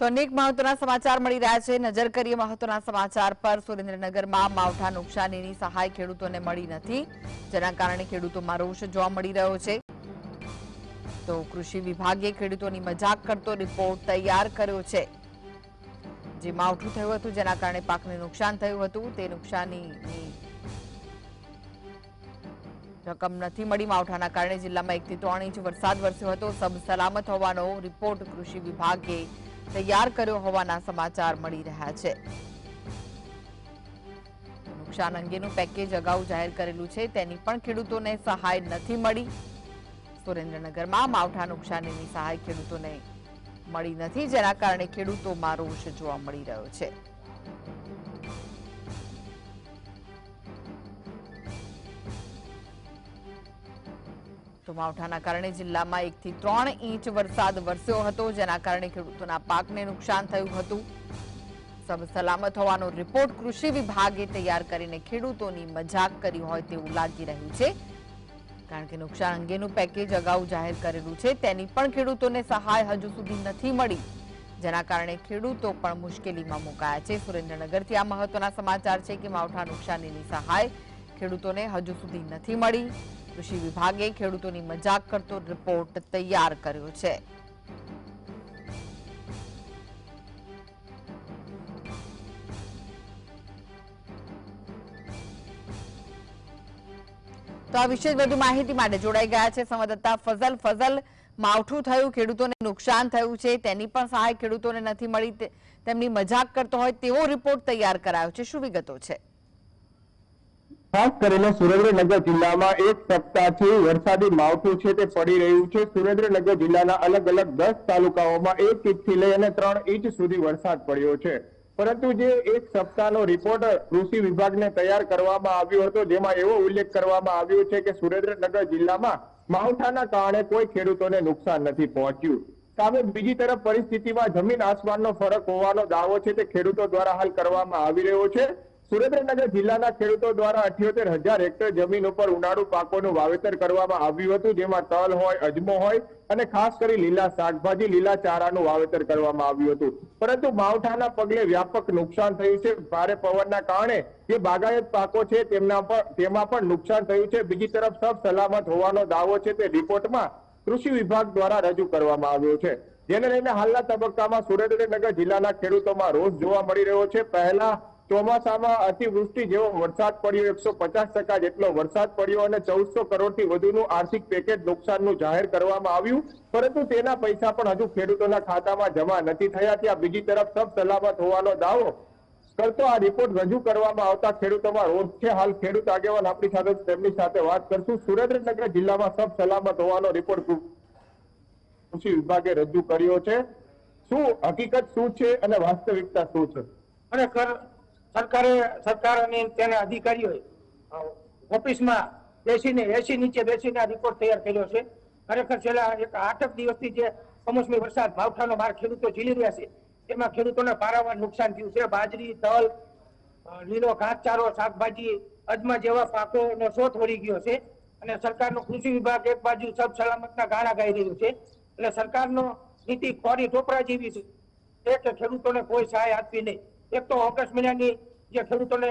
તો અનેક મહત્વના સમાચાર મળી રહ્યા છે. નજર કરીએ મહત્વના સમાચાર પર. સુરેન્દ્રનગરમાં માવઠા નુકસાનીની સહાય ખેડૂતોને મળી નથી, જેના કારણે ખેડૂતોમાં રોષ જોવા મળી રહ્યો છે. તો કૃષિ વિભાગે ખેડૂતોની મજાક કરતો રિપોર્ટ તૈયાર કર્યો છે. જે માવઠું થયું હતું, જેના કારણે પાકને નુકસાન થયું હતું, તે નુકસાનીની રકમ નથી મળી. માવઠાના કારણે જિલ્લામાં એકથી ત્રણ ઇંચ વરસાદ વરસ્યો હતો. સબ સલામત હોવાનો રિપોર્ટ કૃષિ વિભાગે તૈયાર કર્યો હોવાના સમાચાર મળી રહ્યા છે. નુકસાન અંગેનું પેકેજ અગાઉ જાહેર કરેલું છે, તેની પણ ખેડૂતોને સહાય નથી મળી. સુરેન્દ્રનગરમાં માવઠા નુકસાનીની સહાય ખેડૂતોને મળી નથી, જેના કારણે ખેડૂતોમાં રોષ જોવા મળી રહ્યો છે. તો માવઠાના કારણે જિલ્લામાં એકથી ત્રણ ઇંચ વરસાદ વરસ્યો હતો, જેના કારણે ખેડૂતોના પાકને નુકસાન થયું હતું. સબ સલામત હોવાનો રિપોર્ટ કૃષિ વિભાગે તૈયાર કરીને ખેડૂતોની મજાક કરી હોય તેવું લાગી રહ્યું છે. કારણ કે નુકસાન અંગેનું પેકેજ અગાઉ જાહેર કરેલું છે, તેની પણ ખેડૂતોને સહાય હજુ સુધી નથી મળી, જેના કારણે ખેડૂતો પણ મુશ્કેલીમાં મુકાયા છે. સુરેન્દ્રનગરથી આ મહત્વના સમાચાર છે કે માવઠા નુકસાનીની સહાય ખેડૂતોને હજુ સુધી નથી મળી. કૃષિ વિભાગે ખેડૂતોની મજાક કરતો રિપોર્ટ તૈયાર કર્યો છે. તો આ વિશે વધુ માહિતી માટે જોડાઈ ગયા છે સંવાદદાતા ફઝલ. ફઝલ, માવઠું થયું, ખેડૂતોને નુકસાન થયું છે, તેની પણ સહાય ખેડૂતોને નથી મળી તેમની મજાક કરતો હોય તેવો રિપોર્ટ તૈયાર કરાયો છે. શું વિગતો છે? ખાસ કરીને સુરેન્દ્રનગર જિલ્લામાં એક સપ્તાહથી વરસાદી માવઠું છે તે પડી રહ્યું છે. સુરેન્દ્રનગર જિલ્લાના અલગ અલગ દસ તાલુકાઓમાં એક ઇંચથી લઈ અને ત્રણ ઇંચ સુધી વરસાદ પડ્યો છે. પરંતુ જે એક સપ્તાહનો રિપોર્ટ કૃષિ વિભાગને તૈયાર કરવામાં આવ્યો હતો, જેમાં એવો ઉલ્લેખ કરવામાં આવ્યો છે કે સુરેન્દ્રનગર જિલ્લામાં માવઠાના કારણે કોઈ ખેડૂતોને નુકસાન નથી પહોંચ્યું. સામે બીજી તરફ પરિસ્થિતિમાં જમીન આસમાનનો ફરક હોવાનો દાવો છે તે ખેડૂતો દ્વારા હાલ કરવામાં આવી રહ્યો છે. સુરેન્દ્રનગર જિલ્લાના ખેડૂતો દ્વારા અઠ્યોતેર હજાર હેક્ટર જમીન ઉપર ઉનાળુ પાકોનું વાવેતર કરવામાં આવ્યું હતું, જેમાં તલ હોય, અજમો હોય અને ખાસ કરી લીલા શાકભાજી, લીલા ચારાનું વાવેતર કરવામાં આવ્યું હતું. પરંતુ માવઠાના પગલે વ્યાપક નુકસાન થયું છે. ભારે પવનના કારણે જે બાગાયત પાકો છે, તેમના પર, તેમાં પણ નુકસાન થયું છે. બીજી તરફ સબ સલામત હોવાનો દાવો છે તે રિપોર્ટમાં કૃષિ વિભાગ દ્વારા રજૂ કરવામાં આવ્યો છે. જેને લઈને હાલના તબક્કામાં સુરેન્દ્રનગર જિલ્લાના ખેડૂતોમાં રોષ જોવા મળી રહ્યો છે. પહેલા ચોમાસામાં અતિવૃષ્ટિ જેવો વરસાદ પડ્યો, એકસો પચાસ ટકા જેટલો વરસાદ પડ્યો અને ચૌદસો કરોડથી વધુનું આર્થિક પેકેજ નુકસાનનું જાહેર કરવામાં આવ્યું. પરંતુ તેના પૈસા પણ હજુ ખેડૂતોના ખાતામાં જમા નથી થયા. ત્યાં બીજી તરફ સબ સલામત હોવાનો દાવો કરતો આ રિપોર્ટ રજૂ કરવામાં આવતા ખેડૂતોમાં રોષ છે. હાલ ખેડૂત આગેવાન આપણી સાથે તેમની સાથે વાત કરશું. સુરેન્દ્રનગર જિલ્લામાં સબ સલામત હોવાનો રિપોર્ટ કૃષિ વિભાગે રજૂ કર્યો છે. શું હકીકત શું છે અને વાસ્તવિકતા શું છે? ખરેખર સરકારે સરકાર અને તેના અધિકારીઓએ ઓફિસમાં બેસીને, એસી નીચે બેસીને આ રિપોર્ટ તૈયાર કર્યો છે. ખરેખર છેલ્લા એક આઠક દિવસથી જે કમોસમી વરસાદ, માવઠાનો માર ખેડૂતો ઝીલી રહ્યા છે એમાં ખેડૂતોને પારાવાર નુકસાન થયું છે. બાજરી, તલ લીલો ઘાસચારો શાકભાજી, અજમા જેવા પાકોનો શોધ વળી ગયો છે અને સરકારનો કૃષિ વિભાગ એક બાજુ સબ સલામતના ગાળા ગાઈ રહ્યું છે એટલે સરકારનો નીતિ ખોરી ટોપરા જેવી છે. કે ખેડૂતોને કોઈ સહાય આપવી નહીં. એક તો ઓગસ્ટ મહિનાની જે ખેડૂતોને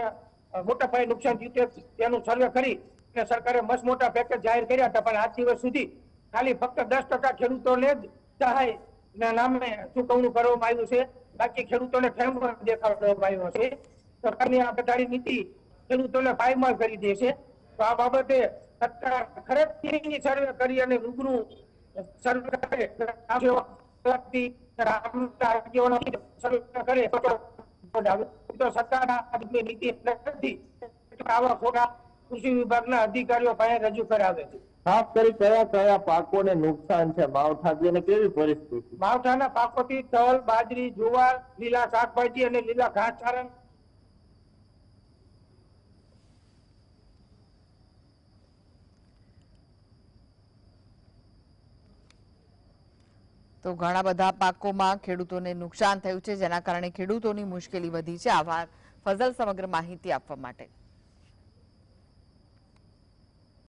મોટા પાયે નુકસાન થયું તેનું સર્વે કરી અને સરકારે મસ્ત મોટા પેકેજ જાહેર કર્યા હતા. પણ આજ દિવસ સુધી ખાલી ફક્ત દસ ટકા ખેડૂતોને જ સહાય ના નામે ચૂકવણું કરવામાં આવ્યું છે. બાકી ખેડૂતોને ઠેમ દેખાડવામાં આવ્યો છે. સરકારની આ બધાની નીતિ ખેડૂતોને પાયમાલ કરી દે છે. તો આ બાબતે સરકાર ખરેખર સર્વે કરી અને રૂબરૂ સરકારે કરે. તો આ નીતિ નથી. આવા ખોટા કૃષિ વિભાગના અધિકારીઓ પાસે રજૂ કરાવે છે. ખાસ કરી કયા કયા પાકોને નુકસાન છે? માવઠાથી અને કેવી પરિસ્થિતિ? માવઠાના પાકોથી તલ બાજરી જુવાર લીલા શાકભાજી અને લીલા ઘાસચારા તો ઘણા બધા પાકોમાં ખેડૂતોને નુકસાન થયું છે, જેના કારણે ખેડૂતોની મુશ્કેલી વધી છે. આભાર. ફઝલ સમગ્ર માહિતી આપવા માટે.